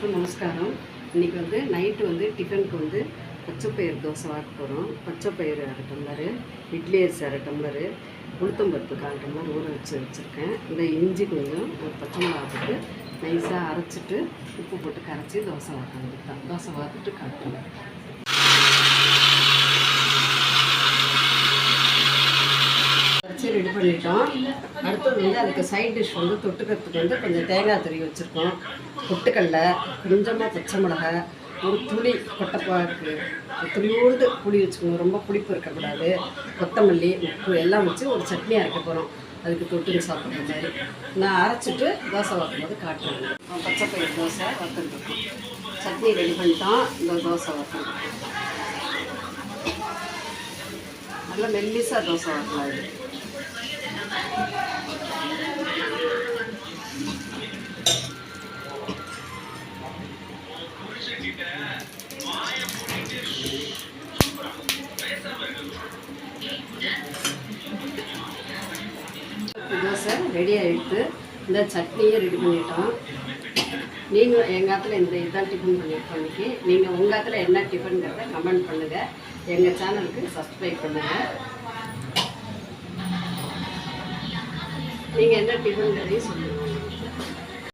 எல்லாருக்கும் நமஸ்காரம். இன்றைக்கி வந்து நைட்டு வந்து டிஃபனுக்கு வந்து பச்சைப்பயிறு தோசை வாக்க போகிறோம் பச்சைப்பயிறு அரை டம்ளரு இட்லி அரிசி அரை டம்ளரு உளுத்தம்பருப்பு கால் டம்ளர் ஊற வச்சு வச்சுருக்கேன். இந்த இஞ்சி கொஞ்சம் ஒரு பச்சை மிளகா போட்டு நைஸாக அரைச்சிட்டு உப்பு போட்டு கரைச்சி தோசை வாக்க தான் தோசை வாத்துட்டு காட்டுறேன் வச்சு ரெடி பண்ணிட்டோம். அடுத்தது வந்து அதுக்கு சைட் டிஷ் வந்து தொட்டுக்கிறதுக்கு வந்து கொஞ்சம் தேங்காய் துருவி வச்சுருக்கோம். பொட்டுக்கடலை கொஞ்சமாக பச்சை மிளகாய் ஒரு துளி கொட்டைப்பாக்கு துளியோடு புளி வச்சுக்கணும். ரொம்ப புளிப்பு இருக்கக்கூடாது. கொத்தமல்லி உப்பு எல்லாம் வச்சு ஒரு சட்னி அரைக்க போகிறோம் அதுக்கு தொட்டுன்னு சாப்பிட்ற மாதிரி. நான் அரைச்சிட்டு தோசை வாக்கும்போது காட்டுறேன். பச்சை பயிர் தோசை வறுத்துருக்கோம் சட்னி ரெடி பண்ணிட்டோம். இந்த தோசை வறுக்கணும் நல்லா மெல்லிசாக தோசை வறுக்கலாம் இது. தோசை ரெடி ஆகிடுத்து இந்த சட்னியை ரெடி பண்ணிட்டோம். நீங்கள் எங்கள் ஆத்துல இந்த இதான் டிஃபன் பண்ணியிருக்கோம் இன்னைக்கு. நீங்கள் உங்கள் ஆத்துல என்ன டிஃபனுங்கிறத கமெண்ட் பண்ணுங்கள் எங்கள் சேனலுக்கு சப்ஸ்கிரைப் பண்ணுங்கள் நீங்கள் என்ன டிஃபன் கதையும் சொல்லுங்கள்